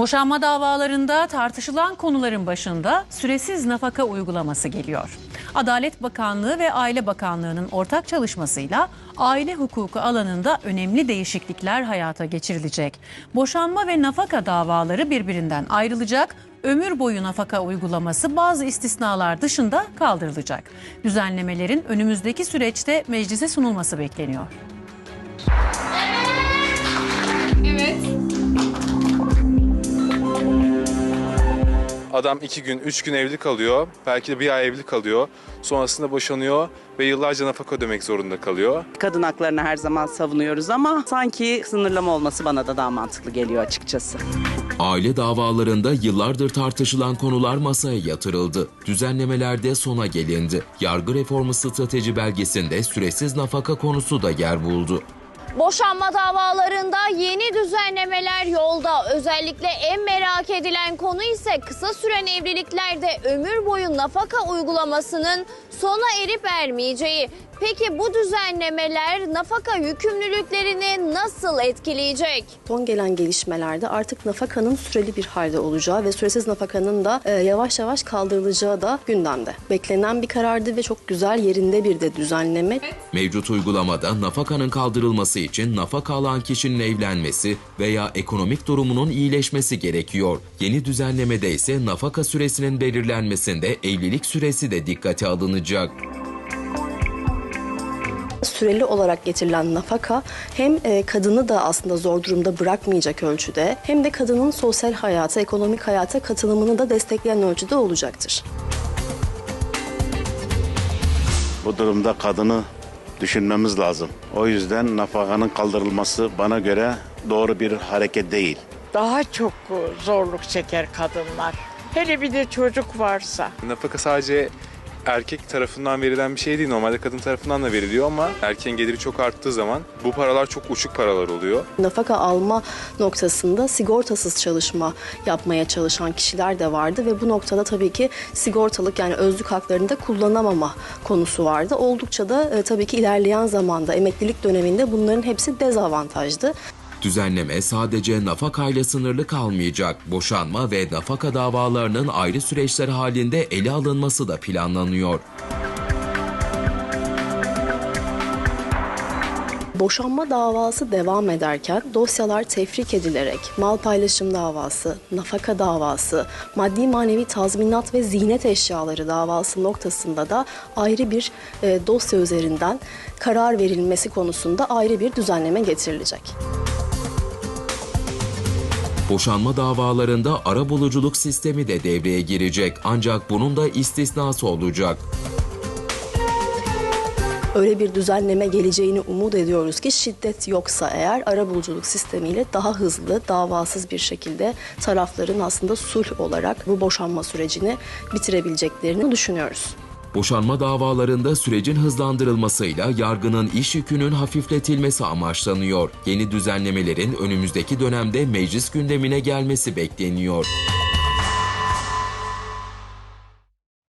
Boşanma davalarında tartışılan konuların başında süresiz nafaka uygulaması geliyor. Adalet Bakanlığı ve Aile Bakanlığı'nın ortak çalışmasıyla aile hukuku alanında önemli değişiklikler hayata geçirilecek. Boşanma ve nafaka davaları birbirinden ayrılacak. Ömür boyu nafaka uygulaması bazı istisnalar dışında kaldırılacak. Düzenlemelerin önümüzdeki süreçte meclise sunulması bekleniyor. Adam iki gün, üç gün evli kalıyor. Belki de bir ay evli kalıyor. Sonrasında boşanıyor ve yıllarca nafaka ödemek zorunda kalıyor. Kadın haklarını her zaman savunuyoruz ama sanki sınırlama olması bana da daha mantıklı geliyor açıkçası. Aile davalarında yıllardır tartışılan konular masaya yatırıldı. Düzenlemelerde sona gelindi. Yargı reformu strateji belgesinde süresiz nafaka konusu da yer buldu. Boşanma davalarında yeni düzenlemeler yolda. Özellikle en merak edilen konu ise kısa süren evliliklerde ömür boyu nafaka uygulamasının sona erip ermeyeceği. Peki bu düzenlemeler nafaka yükümlülüklerini nasıl etkileyecek? Son gelen gelişmelerde artık nafakanın süreli bir halde olacağı ve süresiz nafakanın da e, yavaş yavaş kaldırılacağı da gündemde. Beklenen bir karardı ve çok güzel yerinde bir de düzenleme. Mevcut uygulamada nafakanın kaldırılması için nafaka alan kişinin evlenmesi veya ekonomik durumunun iyileşmesi gerekiyor. Yeni düzenlemede ise nafaka süresinin belirlenmesinde evlilik süresi de dikkate alınacak. Süreli olarak getirilen nafaka hem e, kadını da aslında zor durumda bırakmayacak ölçüde hem de kadının sosyal hayata, ekonomik hayata katılımını da destekleyen ölçüde olacaktır. Bu durumda kadını düşünmemiz lazım. O yüzden nafakanın kaldırılması bana göre doğru bir hareket değil. daha çok zorluk çeker kadınlar. Hele bir de çocuk varsa. Nafaka sadece erkek tarafından verilen bir şey değil. Normalde kadın tarafından da veriliyor ama erkeğin geliri çok arttığı zaman bu paralar çok uçuk paralar oluyor. Nafaka alma noktasında sigortasız çalışma yapmaya çalışan kişiler de vardı ve bu noktada tabii ki sigortalık yani özlük haklarını da kullanamama konusu vardı. Oldukça da e, tabii ki ilerleyen zamanda emeklilik döneminde bunların hepsi dezavantajdı. Düzenleme sadece nafakayla sınırlı kalmayacak. Boşanma ve nafaka davalarının ayrı süreçler halinde ele alınması da planlanıyor. Boşanma davası devam ederken dosyalar tefrik edilerek mal paylaşım davası, nafaka davası, maddi manevi tazminat ve ziynet eşyaları davası noktasında da ayrı bir e, dosya üzerinden karar verilmesi konusunda ayrı bir düzenleme getirilecek. Boşanma davalarında arabuluculuk sistemi de devreye girecek ancak bunun da istisnası olacak. Öyle bir düzenleme geleceğini umut ediyoruz ki şiddet yoksa eğer arabuluculuk sistemiyle daha hızlı, davasız bir şekilde tarafların aslında sulh olarak bu boşanma sürecini bitirebileceklerini düşünüyoruz. Boşanma davalarında sürecin hızlandırılmasıyla yargının iş yükünün hafifletilmesi amaçlanıyor. Yeni düzenlemelerin önümüzdeki dönemde meclis gündemine gelmesi bekleniyor.